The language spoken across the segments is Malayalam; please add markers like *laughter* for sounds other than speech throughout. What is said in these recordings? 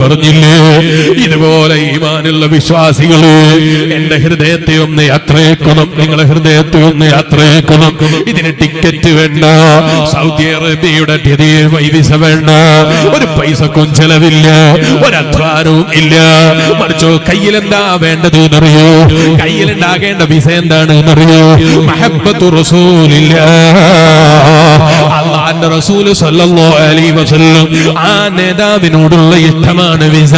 പറഞ്ഞില്ലേ? ഇതുപോലെ ഈമാനുള്ള വിശ്വാസികളെ എന്റെ ഹൃദയത്തെ ഒന്ന് യാത്രയേക്കണം. നിങ്ങളെ ഹൃദയത്തെ ഒന്ന് യാത്രയേക്കണം. ഇതിന് ടിക്കറ്റ് വേണ്ട. സൗദി അറേബ്യയുടെ വൈവിസ വേണ്ട. ഒരു പൈസക്കും ചെലവില്ല. ഒരധ്വാനവും ഇല്ല. മറിച്ചോ കയ്യിലെന്താ വേണ്ടത് എന്നറിയോ? കയ്യിലുണ്ടാകേണ്ട വിസ എന്താണ് എന്നറിയോ മഹബത്തു റസൂലില്ല. വസല്ലം ആ നേതാവിനോടുള്ള ഇഷ്ടമാണ് വിസ.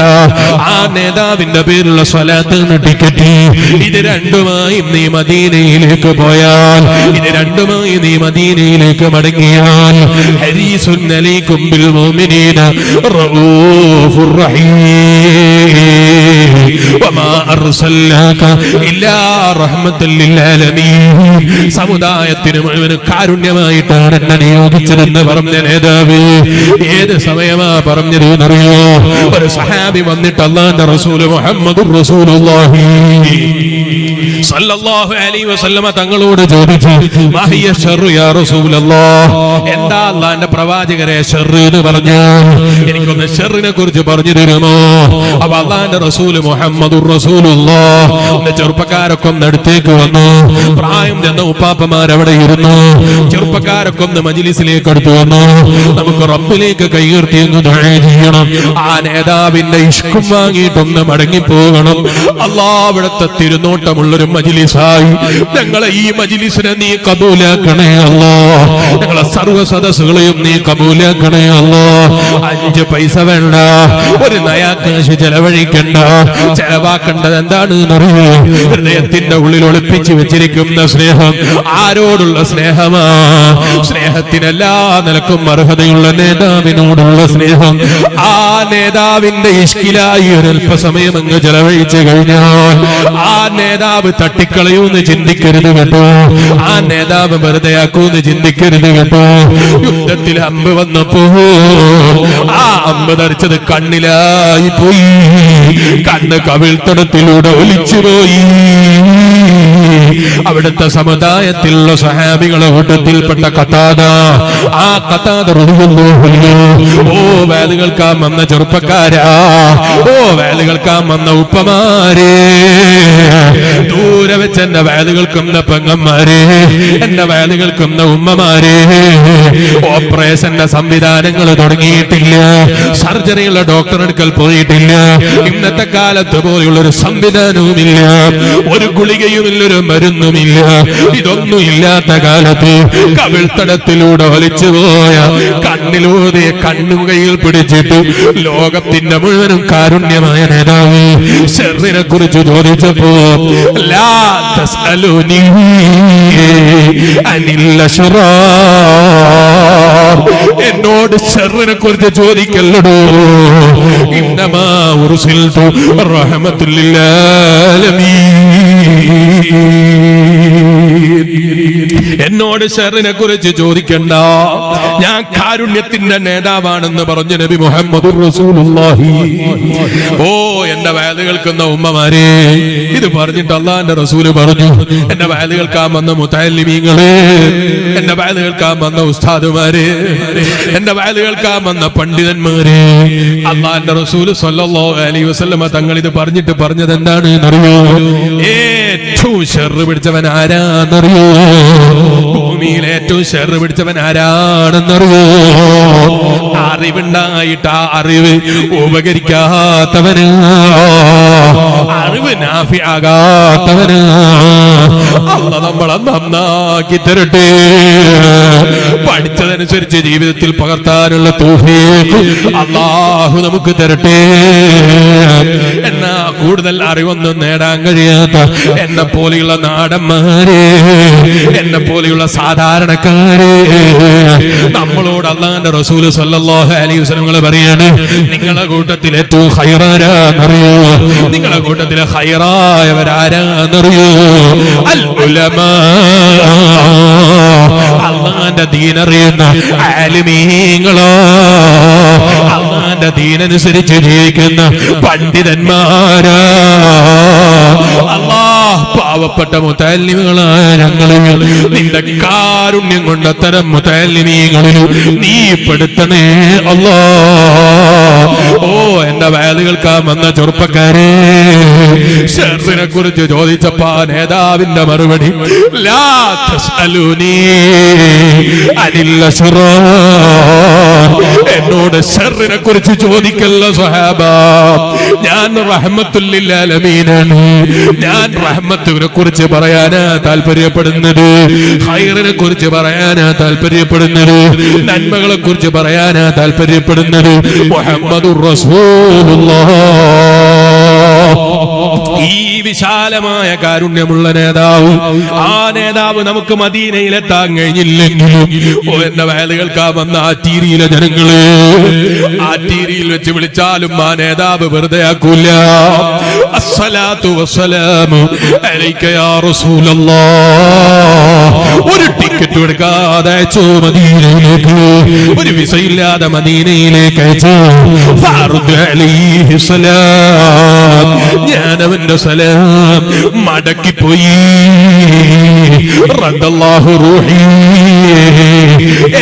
ആ നേതാവിന്റെ പേരുള്ള സ്വലാത്തിന് ടിക്കറ്റ് ഇത് രണ്ടുമായും നീ മദീനയിലേക്ക് പോയാൽ ഇത് രണ്ടുമായി നീ മദീനയിലേക്ക് മടങ്ങിയാൽ ഹരീസുൻ അലൈക്കും ബിൽ റഊഫുർ റഹീം. വമാ അർസൽനാക ഇല്ലാ ആലമീൻ. സമുദായത്തിന് മുഴുവൻ കാരുണ്യമായിട്ടാണ് എന്നെ നിയോഗിച്ചതെന്ന് പറഞ്ഞ നേതാവ് ഏത് സമയമാ പറഞ്ഞത് എന്നറിയോ ഒരു സഹാബി വന്നിട്ട് അള്ളാന്റെ റസൂൽ മുഹമ്മദ് റസൂലുള്ളാഹി. സല്ലല്ലാഹു അലൈഹി വസല്ലമ തങ്ങളോട് ചോദിച്ചു മാഹിയ റസൂലല്ലാഹ് എന്താ അള്ളാന്റെ പ്രവാചകരെ ഷെറ് എന്ന് പറഞ്ഞു? എനിക്കൊന്ന് ഷെറിനെ കുറിച്ച് പറഞ്ഞു തരുമോ? അപ്പൊ അള്ളാന്റെ റസൂൽ മുഹമ്മദ് റസൂലുള്ളാഹ് ചെറുപ്പക്കാരൊക്കെ ഒന്ന് അടുത്തേക്ക് വന്നു. പ്രായം ചെന്ന ഉപ്പാപ്പമാർ അവിടെ ഇരുന്നു? ചെറുപ്പക്കാരൊക്കെ ഒന്ന് മജിലിസിലേക്ക് വന്നു നമുക്ക് റബ്ബിലേക്ക് കൈകീർത്തി എന്ന് ചെയ്യണം. ആ നേതാവിന്റെ ഇഷ്കും വാങ്ങിയിട്ടൊന്ന് മടങ്ങിപ്പോകണം. അള്ളാ അവിടുത്തെ തിരുനോട്ടമുള്ളൊരു മജിലിസായി. ഞങ്ങളെ ഈ മജിലിസിനെ നീ കബൂലാക്കണേ അല്ലോ. ഞങ്ങളെ സർവ സദസ്സുകളെയും നീ കബൂലാക്കണേ അല്ലോ. അഞ്ച് പൈസ വേണ്ട. ഒരു നയാക്കാശ് ചെലവഴിക്കണ്ട. ചെലവാക്കേണ്ടത് എന്താണ് എന്നറിയോ ഹൃദയത്തിന്റെ ഉള്ളിൽ ഒളിപ്പിച്ചു വെച്ചിരിക്കുന്ന സ്നേഹം ആരോടുള്ള സ്നേഹമാ? സ്നേഹത്തിന് എല്ലാ നിലക്കും അർഹതയുള്ള നേതാവിനോടുള്ള സ്നേഹം. ആ നേതാവിന്റെ ഇഷ്കിലായി ഒരൽപ്പസമയം അങ്ങ് ചെലവഴിച്ചു കഴിഞ്ഞാൽ ആ നേതാവ് തട്ടിക്കളയൂന്ന് ചിന്തിക്കരുത് കേട്ടോ. ആ നേതാവ് വെറുതെ ആക്കൂന്ന് ചിന്തിക്കരുത് കേട്ടോ. യുദ്ധത്തിൽ അമ്പ് വന്നപ്പോ ആ അമ്പ് ധരിച്ചത് കണ്ണിലായി പോയി. കണ്ണ് കവിൾത്തടത്തിലൂടെ ഒലിച്ചുപോയി *laughs* അവിടുത്തെ സമുദായത്തിലുള്ള സഹാബികളെ കൂട്ടത്തിൽപ്പെട്ട കഥാത ആ കഥാത ഓ വേലുകൾക്കാൻ വന്ന ചെറുപ്പക്കാരാ. ഓ വേലുകൾക്കാൻ വന്ന ഉപ്പമാരെ. ദൂരെ വെച്ച് എന്റെ വേലുകൾക്കുന്ന പെങ്ങന്മാരെ. എന്റെ വേലുകൾക്കുന്ന ഉമ്മമാരെ. ഓപ്പറേഷന്റെ സംവിധാനങ്ങൾ തുടങ്ങിയിട്ടില്ല. സർജറിയുള്ള ഡോക്ടർ അടുക്കൽ പോയിട്ടില്ല. ഇന്നത്തെ കാലത്ത് പോലെയുള്ള ഒരു സംവിധാനവുമില്ല. ഒരു ഗുളികയുമില്ല മരുന്നുമില്ല. ഇതൊന്നും ഇല്ലാത്ത കാലത്ത് കവിൾത്തടത്തിലൂടെ ഒലിച്ചു പോയ കണ്ണിലൂടെ കണ്ണുകയിൽ പിടിച്ചിട്ട് ലോകത്തിന്റെ മുഴുവനും കാരുണ്യമായ നേതാവ് ഷെറിനെ കുറിച്ച് ചോദിച്ചപ്പോ എന്നോട് ഷെറിനെ കുറിച്ച് ചോദിക്കല്ലടോ. ഇന്നമാ ഉറുസിൽ റഹ്മത്തുൽ Jesus. എന്നോട് ഷെറിനെ കുറിച്ച് ചോദിക്കണ്ട. ഞാൻ കാരുണ്യത്തിന്റെ നേതാവാണെന്ന് പറഞ്ഞു നബി മുഹമ്മദ് ഓ എന്റെ വയൽ കേൾക്കുന്ന ഉമ്മമാരെ ഇത് പറഞ്ഞിട്ട് അള്ളാന്റെ റസൂൽ പറഞ്ഞു. എന്റെ വയൽ കേൾക്കാൻ വന്ന മുത്താലിമീങ്ങളെ എന്റെ വയൽ കേൾക്കാൻ വന്ന ഉസ്താദുമാരെ എന്റെ വയൽ കേൾക്കാൻ വന്ന പണ്ഡിതന്മാരെ അള്ളാന്റെ റസൂൽ സല്ലല്ലാഹു അലൈഹി വസ്ലമ തങ്ങൾ ഇത് പറഞ്ഞിട്ട് പറഞ്ഞത് എന്താണ് ഏറ്റവും ഷെറ് പിടിച്ചവൻ ആരാന്നറിയോ? ഭൂമിയിൽ ഏറ്റവും ഷെറ് പിടിച്ചവൻ ആരാണെന്നറിയോ അറിവുണ്ടായിട്ട് ആ അറിവ് ഉപകരിക്കാത്തവന്. അറിവ് നാഫിയാകാത്തവന് അല്ല നമ്മളെ നന്നാക്കി തരട്ടെ. പഠിച്ചതനുസരിച്ച് ജീവിതത്തിൽ പകർത്താനുള്ള തൂഫീഖ് അള്ളാഹു നമുക്ക് തരട്ടെ. എന്നാ കൂടുതൽ അറിവൊന്നും നേടാൻ കഴിയാത്ത എന്നെ പോലെയുള്ള നാടന്മാരെ എന്നെ പോലെയുള്ള സാധാരണക്കാരെ. നമ്മളോട് അള്ളാന്റെ റസൂൽ സല്ലല്ലാഹു അലൈഹി പറയാണ് നിങ്ങളുടെ കൂട്ടത്തിൽ ഏറ്റവും ഹൈറാരാന്നറിയോ? നിങ്ങളെ കൂട്ടത്തിലെ ഹൈറായവരാരാന്നറിയോ? അൽ അള്ളാന്റെ ദീനറിയുന്ന ആലിമീങ്ങളോ? അള്ളാന്റെ ദീനനുസരിച്ച് ജീവിക്കുന്ന പണ്ഡിതന്മാരാ? അല്ലാ പാവപ്പെട്ട മുത്തല്ലിമുകളായ ഞങ്ങളിൽ നിന്റെ കാരുണ്യം കൊണ്ട് അത്തരം നീ പെടുത്തണേ അല്ലോ. ഓ എന്റെ വയലുകൾക്കാ വന്ന ചെറുപ്പക്കാരെ ഷെർസിനെ കുറിച്ച് ചോദിച്ചപ്പാ നേതാവിന്റെ മറുപടി. എന്നോട് ഷെറിനെ കുറിച്ച് ചോദിക്കല്ല സ്വഹാബ ഞാൻ റഹ്മത്തുല്ലാലമീനാണ് ഞാൻ റഹ്മത്തിനെ കുറിച്ച് പറയാനാ താല്പര്യപ്പെടുന്നത്. ഹൈറിനെ കുറിച്ച് പറയാനാ താല്പര്യപ്പെടുന്നത്. നന്മകളെ കുറിച്ച് പറയാനാ താല്പര്യപ്പെടുന്നത്. മുഹമ്മദുർ റസൂലുള്ളാഹ് വിശാലമായ കാരുണ്യമുള്ള നേതാവ്. ആ നേതാവ് നമുക്ക് മദീനയിലെത്താൻ കഴിഞ്ഞില്ലെങ്കിലും എന്റെ വയലുകൾക്കാ വന്ന ആ ടീരിയിലെ ജനങ്ങൾ ആ ടീരിയിൽ വെച്ച് വിളിച്ചാലും ആ നേതാവ് വെറുതെ ആക്കൂല അസ്സലാത്തു വസ്സലാമു അലൈക യാ റസൂലല്ലാഹ് ഒരു ടിക്കറ്റ് എടുക്കാതെ അയച്ചു മദീനയിലേക്ക്. ഒരു വിസ ഇല്ലാതെ മദീനയിലേക്ക് അയച്ചു. ഞാൻ അവന്റെ സലാം. മടക്കിപ്പോയി.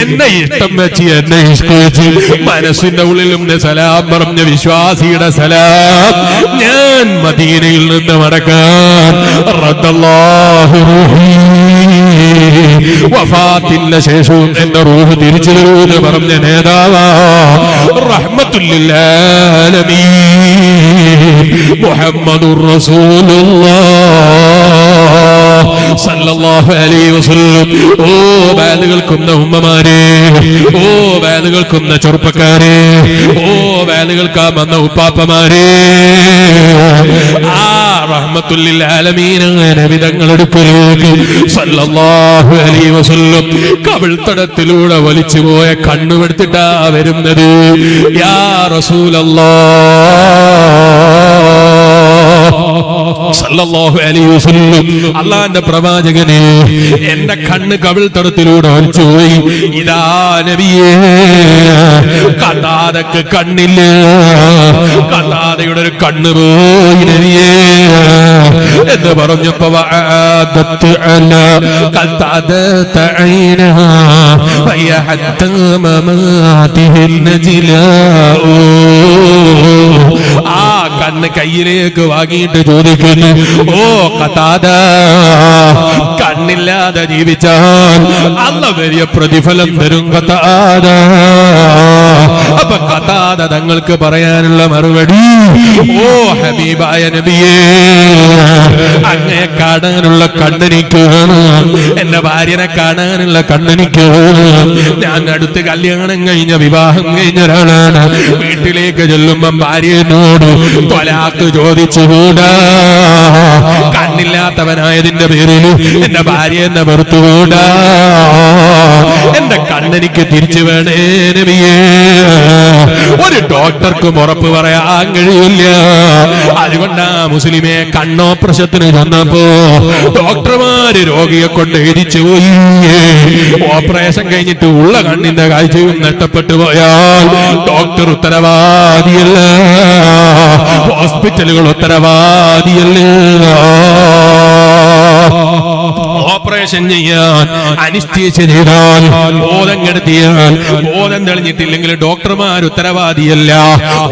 എന്നെ ഇഷ്ടം വെച്ച് എന്നെ ഇഷ്ടിച്ച് മനസ്സിന്റെ ഉള്ളിലും സലാം പറഞ്ഞ വിശ്വാസിയുടെ സലാം ഞാൻ മദീനയിൽ നിന്ന് മടക്കാൻ ശേഷവും എന്റെ റൂഹ് തിരിച്ചു തരൂന്ന് പറഞ്ഞ നേതാവാ. റഹ്മത്തുല്ലാലമീൻ മുഹമ്മദുർ റസൂലുള്ളാഹ് സല്ലല്ലാഹു അലൈഹി വസല്ലം ഓ ഓ ചെറുപ്പക്കാരെ. ഓ കേൾക്കാൻ വന്ന ഉപ്പാപ്പമാരെ. ആ റഹ്മത്തുല്ലിൽ ആലമീനങ്ങനെ സല്ലല്ലാഹു അലൈഹി വസല്ലം കവിൾത്തടത്തിലൂടെ വലിച്ചുപോയ കണ്ണുമെടുത്തിട്ടാ വരുന്നത്. യാ റസൂലല്ലാഹ് അള്ളാന്റെ പ്രവാചകനെ എന്റെ കണ്ണ് കവിൾ തടത്തിലൂടെ വലിച്ചുപോയി ഇതാ നബിയേ കഥാതക്ക് കണ്ണില്ല കഥാതയുടെ ഒരു കണ്ണ് പോയി നബിയേ എന്ന് പറഞ്ഞപ്പോ വഅദത്ത് അല قطعت عينها فهي حتى مماته النجلاء ആ കണ്ണ് കയ്യിലേക്ക് വാങ്ങിയിട്ട് ചോദിക്കുന്നു. ഓ കഥാത കണ്ണില്ലാതെ ജീവിച്ചാൽ അല്ല വലിയ പ്രതിഫലം തരും കഥാത. അപ്പൊ തങ്ങൾക്ക് പറയാനുള്ള മറുപടി. ഓ ഹബീബായ നബിയേ അങ്ങയെ കാണാനുള്ള കണ്ണെനിക്ക് എന്റെ ഭാര്യനെ കാണാനുള്ള കണ്ണെനിക്ക് ഞാൻ അടുത്ത് കല്യാണം കഴിഞ്ഞ വിവാഹം കഴിഞ്ഞ ഒരാളാണ്. വീട്ടിലേക്ക് ചെല്ലുമ്പം ഭാര്യനോട് തൊലാക്ക് ചോദിച്ചുകൂടാ കണ്ണില്ലാത്തവനായതിന്റെ പേരിൽ എന്റെ ഭാര്യ എന്നെ വെറുത്തുകൂടാ എന്റെ കണ്ണെനിക്ക് തിരിച്ചു വേണേ നബിയേ. ഒരു ഡോക്ടർക്കും ഉറപ്പ് പറയാൻ കഴിയില്ല. അതുകൊണ്ടാ മുസ്ലിമെ കണ്ണോപ്രശത്തിന് ചെന്നപ്പോ ഡോക്ടർമാര് രോഗിയെ കൊണ്ട് ഇരിച്ചു പോയി ഓപ്പറേഷൻ കഴിഞ്ഞിട്ട് ഉള്ള കണ്ണിന്റെ കാഴ്ചയും നഷ്ടപ്പെട്ടു പോയാൽ ഡോക്ടർ ഉത്തരവാദിയല്ല. ഹോസ്പിറ്റലുകൾ ഉത്തരവാദിയല്ല. ഓപ്പറേഷൻ ചെയ്യാൻ അനിസ്റ്റേഷ്യ ചെയ്താൽ ബോധം കെടുത്തിയാൽ ബോധം തെളിഞ്ഞിട്ടില്ലെങ്കിൽ ഡോക്ടർമാർ ഉത്തരവാദിയല്ല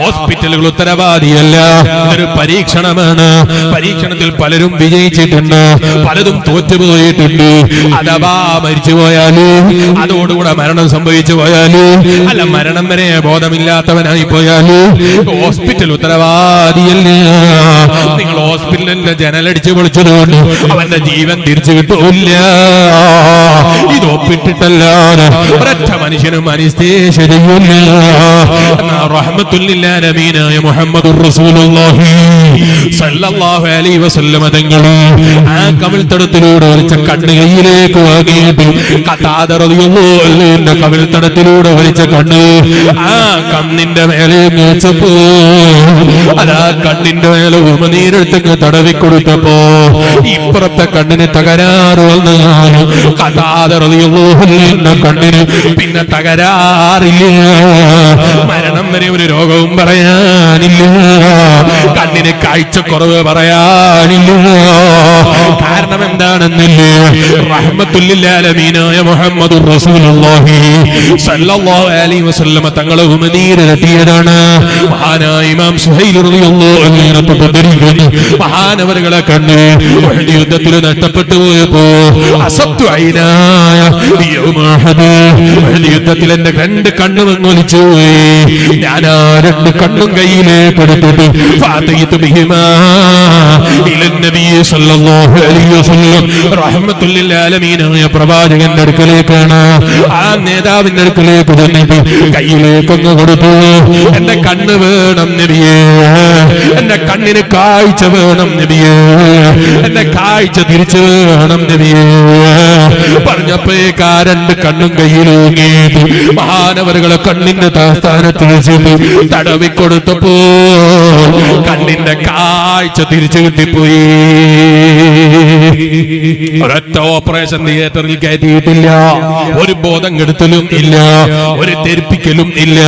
ഹോസ്പിറ്റലുകൾ ഉത്തരവാദിയല്ല. ഇതൊരു പരീക്ഷണമാണ്. പരീക്ഷണത്തിൽ പലരും വിജയിച്ചിട്ടുണ്ട് പലതും തോറ്റുപോയിട്ടുണ്ട്. അഥവാ മരിച്ചു പോയാൽ അതോടുകൂടെ മരണം സംഭവിച്ചു പോയാൽ അല്ല മരണം വരെ ബോധമില്ലാത്തവനായി പോയാൽ ഹോസ്പിറ്റൽ ഉത്തരവാദിയല്ല. നിങ്ങൾ ഹോസ്പിറ്റലിന്റെ ജനലടിച്ച് പൊളിച്ചതുകൊണ്ട് അവന്റെ ജീവൻ തിരിച്ചു കിട്ടൂല്ല ഇത് ഒപ്പിട്ടിട്ടല്ലാതെ ഒരൊറ്റ മനുഷ്യനും റസൂലുള്ളാഹി സല്ലല്ലാഹു അലൈഹി വസല്ലമ തങ്ങൾ ആ കവിൾത്തടത്തിലൂടെ വലിച്ച കണ്ണ് കയ്യിലേക്ക് വാങ്ങിയിട്ട് കത്താതെ റളിയല്ലാഹുവിന്റെ കവിൾത്തടത്തിലൂടെ വലിച്ച കണ്ണ് ആ കണ്ണിന്റെ മേലെ വെച്ചപ്പോ അതാ കണ്ണിന്റെ മേലെ ഉമനീരെടുത്തങ്ങ് തടവി കൊടുത്തപ്പോ ഇപ്പുറത്തെ കണ്ണിന് തകരാറ് കണ്ണിന് പിന്നെ തകരാറില്ല. മരണം വരെ ഒരു രോഗവും പറയാനില്ല. കണ്ണിന് കാഴ്ചക്കുറവ് പറയാനില്ല. കാരണം എന്താണെന്നില്ലേ? റഹ്മത്തുല്ലാലമീനായ മുഹമ്മദ് തങ്ങളെ മഹാനായ ഇമാം സുഹൈൽ യുദ്ധത്തിൽ നഷ്ടപ്പെട്ടു പോയപ്പോ യുദ്ധത്തിൽ എന്റെ രണ്ട് കണ്ണു നിന്നൊലിച്ചു ഞാൻ ആ രണ്ട് കണ്ണും കയ്യിലെ പെടുത്തിട്ട് പ്രവാചകന്റെ അടുക്കലേക്കാണ്. ആ നേതാവിന്റെ അടുക്കലേക്ക് ചെന്നിട്ട് കയ്യിലേക്കൊന്ന് കൊടുത്തു. എന്റെ കണ്ണ് വേണം നബിയേ. എന്റെ കണ്ണിന് കാഴ്ച വേണം നബിയേ. എന്റെ കാഴ്ച തിരിച്ചു വേണം പറഞ്ഞപ്പോഴേക്ക് രണ്ട് കണ്ണും കയ്യിലൂങ്ങിയിട്ട് മഹാനവറുകളെ കണ്ണിന്റെ സ്ഥാനത്ത് വെച്ചിട്ട് തടവി കൊടുത്തപ്പോ കണ്ണിന്റെ കാഴ്ച തിരിച്ചു കിട്ടിപ്പോയി. ഒരൊറ്റ ഓപ്പറേഷൻ തിയേറ്ററിൽ കയറ്റിയിട്ടില്ല. ഒരു ബോധം കെടുത്തലും ഇല്ല. ഒരു തെരിപ്പിക്കലും ഇല്ല.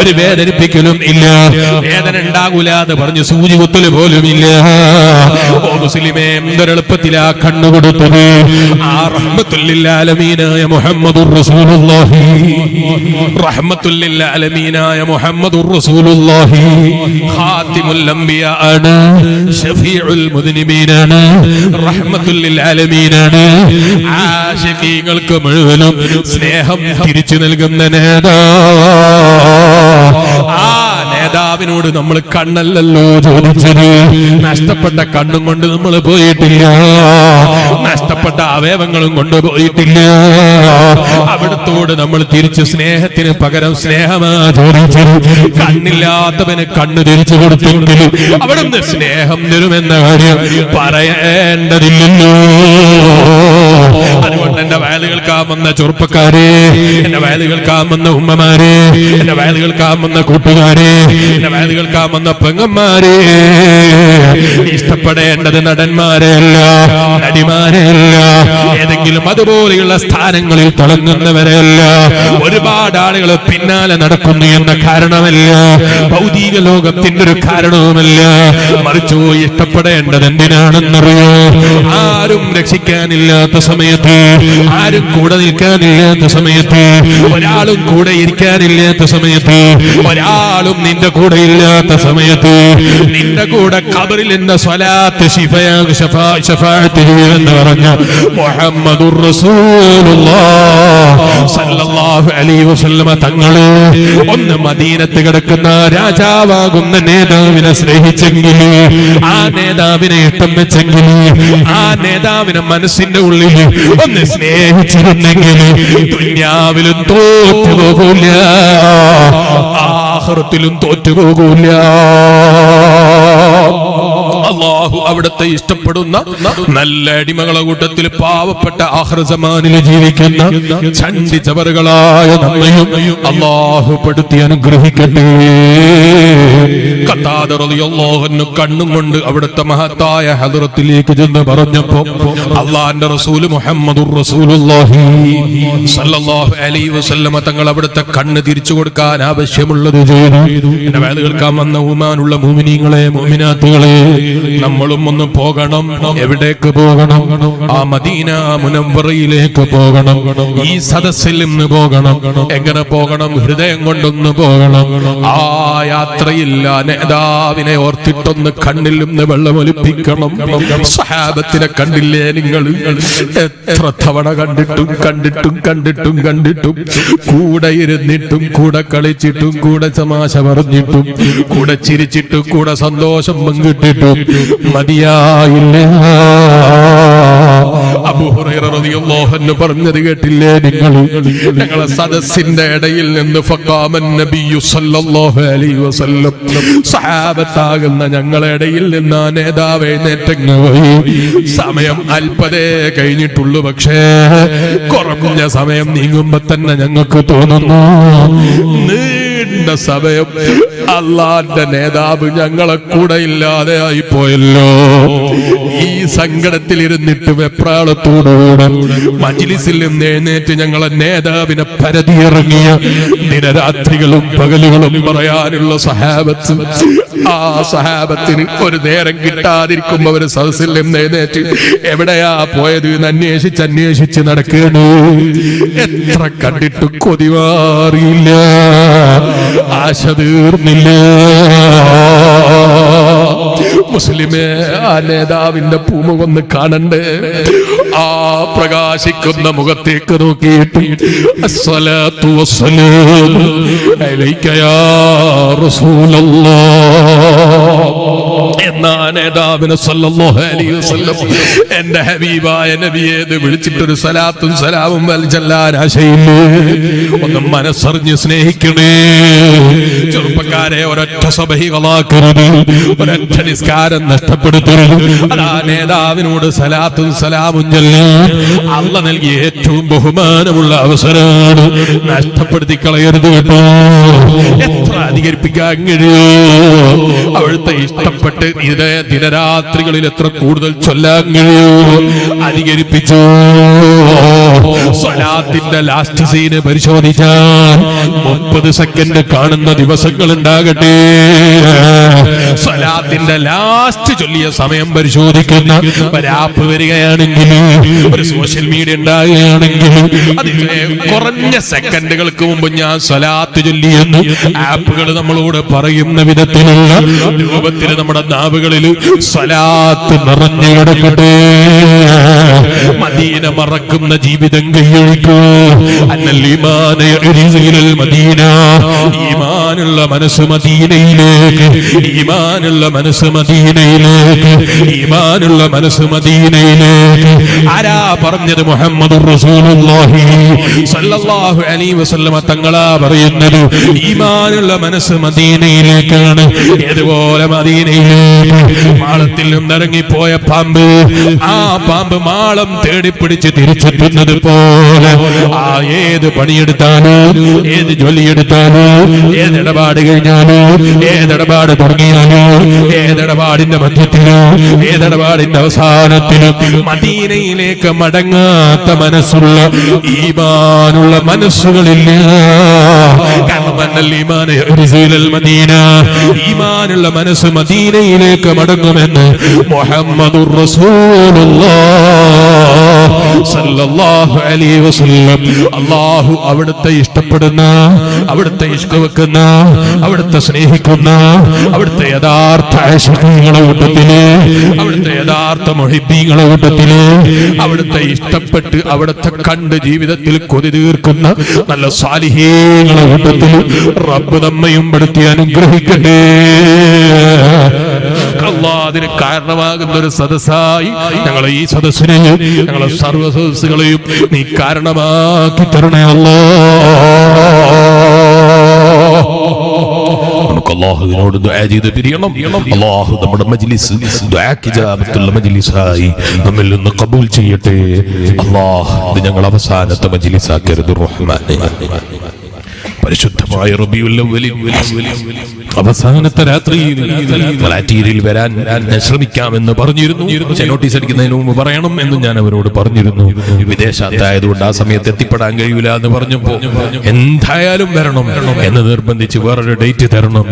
ഒരു വേദനിപ്പിക്കലും ഇല്ല. വേദന ഉണ്ടാകൂല എന്ന് പറഞ്ഞ് സൂചി കുത്തൽ പോലും ഇല്ല മുസ്ലിമേ എന്തൊരെളുപ്പത്തിലാ കണ്ണു കൊടുത്തത്. ആ റഹ്മത്തുല്ലാലമീനായ മുഹമ്മദുർ റസൂലുള്ളാഹി. ഖാതിമുൽ ആണ് ഷഫീഉൽ മുഴുവനും സ്നേഹം തിരിച്ചു നൽകുന്ന നേതാ. നേതാവിനോട് നമ്മൾ കണ്ണല്ലല്ലോ ചോദിച്ചത്. നഷ്ടപ്പെട്ട കണ്ണും കൊണ്ട് നമ്മൾ പോയിട്ടില്ല. നഷ്ടപ്പെട്ട അവയവങ്ങളും കൊണ്ട് പോയിട്ടില്ല. അവിടത്തോട് നമ്മൾ തിരിച്ചു സ്നേഹത്തിന് പകരം സ്നേഹമാ ചോദിച്ചത്. കണ്ണില്ലാത്തവന് കണ്ണ് തിരിച്ചു കൊടുത്തെങ്കിലും അവിടുന്ന് സ്നേഹം തരുമെന്ന കാര്യം പറയേണ്ടതില്ലല്ലോ. എന്റെ വയലുകൾക്കാമെന്ന ചെറുപ്പക്കാരെ. എന്റെ വയലുകൾക്കാമെന്ന ഉമ്മമാരെ. എന്റെ വയലുകൾക്കാമെന്ന കൂട്ടുകാരെ. എന്റെ വയലുകൾക്കാമെന്ന പെങ്ങന്മാരെ. ഇഷ്ടപ്പെടേണ്ടത് നടന്മാരെയല്ല നടിമാരെയല്ല ഏതെങ്കിലും അതുപോലെയുള്ള സ്ഥാനങ്ങളിൽ തിളങ്ങുന്നവരെയല്ല ഒരുപാട് ആളുകൾ പിന്നാലെ നടക്കുന്നു എന്ന കാരണമല്ല. ഭൗതിക ലോകത്തിന്റെ ഒരു കാരണവുമല്ല. മറിച്ചു ഇഷ്ടപ്പെടേണ്ടത് എന്തിനാണെന്നറിയോ? ആരും രക്ഷിക്കാനില്ലാത്ത സമയത്ത് ആരും കൂടെ നിൽക്കാനില്ലാത്ത സമയത്ത് ഒരാളും കൂടെ ഇരിക്കാനില്ലാത്ത സമയത്ത് ഒരാളും നിന്റെ കൂടെ ഇല്ലാത്ത സമയത്ത് നിന്റെ കൂടെ കബറിൽ എന്ന സ്വലാത്ത് എന്ന് പറഞ്ഞ മുഹമ്മദുർ തങ്ങൾ ഒന്ന് മദീനത്ത് കിടക്കുന്ന രാജാവാകുന്ന നേതാവിനെ സ്നേഹിച്ചെങ്കിൽ ആ നേതാവിനെ ഇഷ്ടം വെച്ചെങ്കിൽ ആ നേതാവിനെ മനസ്സിന്റെ ഉള്ളിൽ ഒന്ന് സ്നേഹിച്ചിരുന്നെങ്കിൽ ദുന്യാവിലും തോറ്റുപോകൂല ആഹാരത്തിലും തോറ്റുപോകൂല അള്ളാഹു അവിടുത്തെ ഇഷ്ടപ്പെടുന്ന നല്ല അടിമകളെ കൂട്ടത്തിൽ പാവപ്പെട്ട ആഹ്രസമാനിൽ ജീവിക്കുന്ന ചണ്ടി ചവറുകളായ നമ്മയും അള്ളാഹു പെടുത്തി അനുഗ്രഹിക്കട്ടെ. കത്താതെ റളിയല്ലാഹുവിന് കണ്ണും കൊണ്ട് അവിടുത്തെ മഹത്തായ ഹദറത്തിലേക്ക് ചെന്ന് പറഞ്ഞപ്പോ അള്ളാന്റെ റസൂൽ മുഹമ്മദുർ റസൂലുള്ളാഹി സല്ലല്ലാഹു അലൈഹി വസല്ലമ തങ്ങൾ അവിടുത്തെ കണ്ണ് തിരിച്ചു കൊടുക്കാൻ ആവശ്യമുള്ളത് ചെയ്തു. എന്നെ വേദ കേൾക്കാൻ വന്ന ഉമാനുള്ള മൂമിനീങ്ങളെ മൂമിനാത്തുകളെ നമ്മളും ഒന്ന് പോകണം. എവിടേക്ക് പോകണം? ആ മദീന മുനമ്പറയിലേക്ക് പോകണം. ഈ സദസ്സിൽ നിന്ന് പോകണം. എങ്ങനെ പോകണം? ഹൃദയം കൊണ്ടൊന്ന് പോകണം. ആ യാത്രയിൽ നേതാവിനെ ഓർത്തിട്ടൊന്ന് കണ്ണിൽ നിന്ന് വെള്ളമൊലിപ്പിക്കണം സഹാബത്തിനെ കണ്ടില്ലേ നിങ്ങൾ? എത്ര തവണ കണ്ടിട്ടും കണ്ടിട്ടും കണ്ടിട്ടും കണ്ടിട്ടും കൂടെ ഇരുന്നിട്ടും കൂടെ കളിച്ചിട്ടും കൂടെ തമാശ പറഞ്ഞിട്ടും കൂടെ ചിരിച്ചിട്ടും കൂടെ സന്തോഷം പങ്കിട്ടിട്ടും മതിയായില്ല. പറഞ്ഞത് കേട്ടില്ലേ നിങ്ങൾ? ഞങ്ങളെ സദസ്സിന്റെ ഇടയിൽ നിന്ന് സഹാബത്താകുന്ന ഞങ്ങളുടെ ഇടയിൽ നിന്ന് നേതാവ് എഴുന്നേറ്റങ്ങ് സമയം അല്പതേ കഴിഞ്ഞിട്ടുള്ളൂ പക്ഷേ കുറഞ്ഞ സമയം നീങ്ങുമ്പോ തന്നെ ഞങ്ങൾക്ക് തോന്നുന്നു. നീണ്ട സമയം അള്ളാന്റെ നേതാവ് ഞങ്ങളെ കൂടെ ഇല്ലാതെ ആയിപ്പോയല്ലോ. ഈ സങ്കടത്തിൽ ഇരുന്നിട്ട് വെപ്രാളത്തോടുകൂടെ മജിലിസിൽ നിന്ന് എഴുന്നേറ്റ് ഞങ്ങളെ നേതാവിനെ പരതിയിറങ്ങിയ ദിനരാത്രികളും പകലുകളും പറയാനുള്ള സഹാബത്ത്. ആ സഹാബത്തിന് ഒരു നേരം കിട്ടാതിരിക്കുമ്പോ ഒരു സദസ്സിൽ നിന്ന് എഴുന്നേറ്റ് എവിടെയാ പോയത് എന്ന് അന്വേഷിച്ച് അന്വേഷിച്ച് നടക്കുകയാണ് എത്ര കണ്ടിട്ട് കൊതിവാറിയില്ല ആശ തീർന്നില്ല? മുസ്ലിമേ ആ നേതാവിന്റെ പൂമുഖൊന്ന് കാണണ്ടേ? ആ പ്രകാശിക്കുന്ന മുഖത്തേക്ക് നോക്കിയിട്ട് എന്നാ നേതാവിന് എന്റെ ഹബീബായ നബിയെ എന്ന് വിളിച്ചിട്ടൊരു സലാത്തും സലാവും വലിച്ചല്ലാരാശയില്ലേ ഒന്ന് മനസ്സറിഞ്ഞ് സ്നേഹിക്കണേ. ചെറുപ്പക്കാരെ ഒരൊറ്റ സഭഹികളാക്കരുത് ഒരൊറ്റ നിസ്കാരം നഷ്ടപ്പെടുത്തരുത് അതാ നേതാവിനോട് സലാത്തും സലാമും അള്ള നൽകിയ ഏറ്റവും ബഹുമാനമുള്ള അവസരമാണ്. നഷ്ടപ്പെടുത്തി കളയരുത് കേട്ടോ. എത്ര അധികരിപ്പിക്കാൻ കഴിയോ? അവിടുത്തെ ഇഷ്ടപ്പെട്ട് ഇതേ ദിനരാത്രികളിൽ എത്ര കൂടുതൽ ചൊല്ലാൻ കഴിയോ? അധികരിപ്പിച്ചു. സ്വലാത്തിന്റെ ലാസ്റ്റ് സീന് പരിശോധിച്ചാൽ മുപ്പത് സെക്കൻഡ് കാണുന്ന ദിവസങ്ങൾ ഉണ്ടാകട്ടെ. ലാസ്റ്റ് ചൊല്ലിയ സമയം പരിശോധിക്കുന്ന ഒരാപ്പ് വരികയാണെങ്കിൽ ഒരു സോഷ്യൽ മീഡിയ ഉണ്ടാകുകയാണെങ്കിൽ കുറഞ്ഞ സെക്കൻഡുകൾക്ക് മുമ്പ് ഞാൻ സ്വലാത്ത് ചൊല്ലിയെന്ന് ആപ്പുകൾ നമ്മളോട് പറയുന്ന വിധത്തിലുള്ള രൂപത്തിൽ നമ്മുടെ നാവുകളിൽ സ്വലാത്ത് നിറഞ്ഞു കിടക്കട്ടെ. മദീന മറക്കുന്ന ജീവിതം കൈയൊഴിക്കൂ. ഈമാനുള്ള മനസ്സ് മദീനയിലേക്ക് ഈമാനുള്ള മനസ്സ് മദീനയിലേക്ക് ഈമാനുള്ള മനസ്സ് മദീനയിലേക്ക്. ആരാ പറഞ്ഞത് മുഹമ്മദ് തങ്ങളാ പറയുന്നത്. ഈമാനുള്ള മനസ്സ് മദീനയിലേക്കാണ്. ഏതുപോലെ മദീനയിലേക്ക്. മാളത്തിൽ നിന്നിറങ്ങിപ്പോയ പാമ്പ് ആ പാമ്പ് മാളം തേടി പിടിച്ച് തിരിച്ചെത്തുന്നത് പോലെ. ആ ഏത് പണിയെടുത്താലോ ഏത് ജോലിയെടുത്താലോ ഏത് ഇടപാട് കഴിഞ്ഞാലോ ഏതിടപാട് തുടങ്ങിയാലോ ഏതിടപാടിന്റെ മധ്യത്തിലും ഏതടപാടിന്റെ അവസാനത്തിലും മദീനയിലേക്ക് മടങ്ങാത്ത മനസ്സുള്ള ഈമാനുള്ള മനസ്സുകളില്ല. ഈമാനുള്ള മനസ്സ് മദീനയിലേക്ക് മടങ്ങുമെന്ന് മുഹമ്മദുർ അള്ളാഹു അവിടുത്തെ ഇഷ്ടപ്പെടുന്ന അവിടുത്തെ ഇഷ്ടവെക്കുന്ന അവിടുത്തെ സ്നേഹിക്കുന്ന അവിടുത്തെ യഥാർത്ഥ ആശുഖികളെ കൂട്ടത്തിൽ അവിടുത്തെ യഥാർത്ഥ മൊഹിബീങ്ങളെ കൂട്ടത്തിൽ അവിടുത്തെ ഇഷ്ടപ്പെട്ട് അവിടുത്തെ കണ്ട് ജീവിതത്തിൽ കൊതി തീർക്കുന്ന നല്ല സാലിഹീങ്ങളെ കൂട്ടത്തിൽ റബ്ബ് നമ്മയും പെടുത്തി അനുഗ്രഹിക്കട്ടെ. അതിന് കാരണമാകുന്ന ഒരു സദസ്സായി ഞങ്ങളെ ഈ സദസ്സിനെ ഞങ്ങളെ സർവ സദസ്സുകളെയും നീ കാരണമാക്കി തരണേ അല്ലോ അള്ളാഹുവിനോട് ദുആ ചെയ്ത് പിരിയണം അള്ളാഹു നമ്മുടെ മജ്ലിസ് മജ്ലിസായി നമ്മിൽ നിന്ന് കബൂൽ ചെയ്യട്ടെ. അള്ളാഹ് ഞങ്ങൾ അവസാനത്തെ മജ്ലിസാക്കരുത് റഹ്മാനെ. പരിശുദ്ധമായ അവസാനത്തെ രാത്രിയിൽ വരാൻ ശ്രമിക്കാമെന്ന് പറഞ്ഞിരുന്നു. നോട്ടീസ് അടിക്കുന്നതിന് മുമ്പ് പറയണം എന്ന് ഞാൻ അവരോട് പറഞ്ഞിരുന്നു. വിദേശത്തായതുകൊണ്ട് ആ സമയത്ത് എത്തിപ്പെടാൻ കഴിയില്ല എന്ന് പറഞ്ഞപ്പോ എന്തായാലും വരണം എന്ന് നിർബന്ധിച്ച് വേറൊരു ഡേറ്റ് തരണം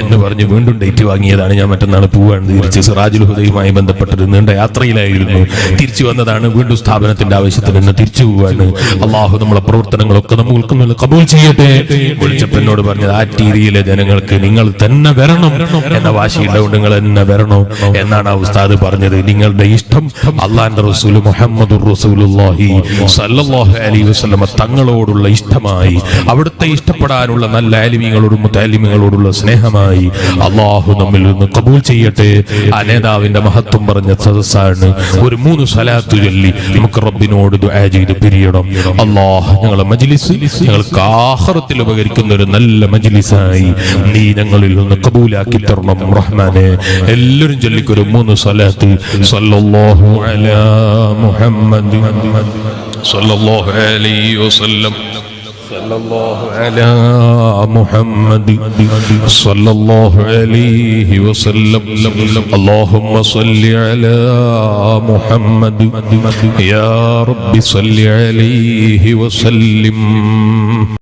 എന്ന് പറഞ്ഞ് വീണ്ടും ഡേറ്റ് വാങ്ങിയതാണ് ഞാൻ മറ്റന്നാൾ പോവാണ്. തിരിച്ച് സിറാജുൽ ഹുദയുമായി ബന്ധപ്പെട്ടത് നീണ്ട യാത്രയിലായിരുന്നു. തിരിച്ചു വന്നതാണ് വീണ്ടും സ്ഥാപനത്തിന്റെ ആവശ്യത്തിൽ നിന്ന് തിരിച്ചു പോവാണ്. അള്ളാഹു നമ്മളെ പ്രവർത്തനങ്ങളൊക്കെ നമ്മൾക്ക് കബൂൾ ചെയ്യട്ടെ. വിളിച്ചപ്പോൾ എന്നോട് പറഞ്ഞത് ആ ടീരിയിലെ ജനങ്ങൾക്ക് നിങ്ങൾ തന്നെ വരണം എന്ന വാശിയുണ്ടാവും നിങ്ങൾ തന്നെ വരണം എന്നാണ് ആ ഉസ്താദ് പറഞ്ഞത്. നിങ്ങളുടെ ഇഷ്ടം അള്ളാന്റെ റസൂൽ മുഹമ്മദ് റസൂലുള്ളാഹി സല്ലല്ലാഹു അലൈഹി വസല്ലമ തങ്ങളോടുള്ള ഇഷ്ടമായി അവിടുത്തെ ഇഷ്ടപ്പെടാനുള്ള നല്ല ആലിമീങ്ങളോടും മുത്താലിമീങ്ങളോടുള്ള സ്നേഹമായി അള്ളാഹു നമ്മിൽ നിന്ന് കബൂൽ ചെയ്യട്ടെ. ആ നേതാവിന്റെ മഹത്വം പറഞ്ഞ സദസ്സാണ് ഒരു മൂന്ന് സലാത്തു ചൊല്ലി നമുക്ക് റബ്ബിനോട് ദുആ ചെയ്ത് പിരിയണം. അള്ളാഹ് ഞങ്ങളെ മജ്ലിസ് ഞങ്ങൾക്ക് ആഹ്റത്തിൽ ഉപകരിക്കുന്ന ഒരു നല്ല മജ്ലിസായി. നീ ഞങ്ങളിൽ നിന്ന് കബൂലാക്കി തരണം റഹ്മാനെ. എല്ലാവരും ചൊല്ലിക്കൊരു മൂന്ന് സ്വലാത്ത്. അലാ മുഹമ്മദ്. വസല്ലം.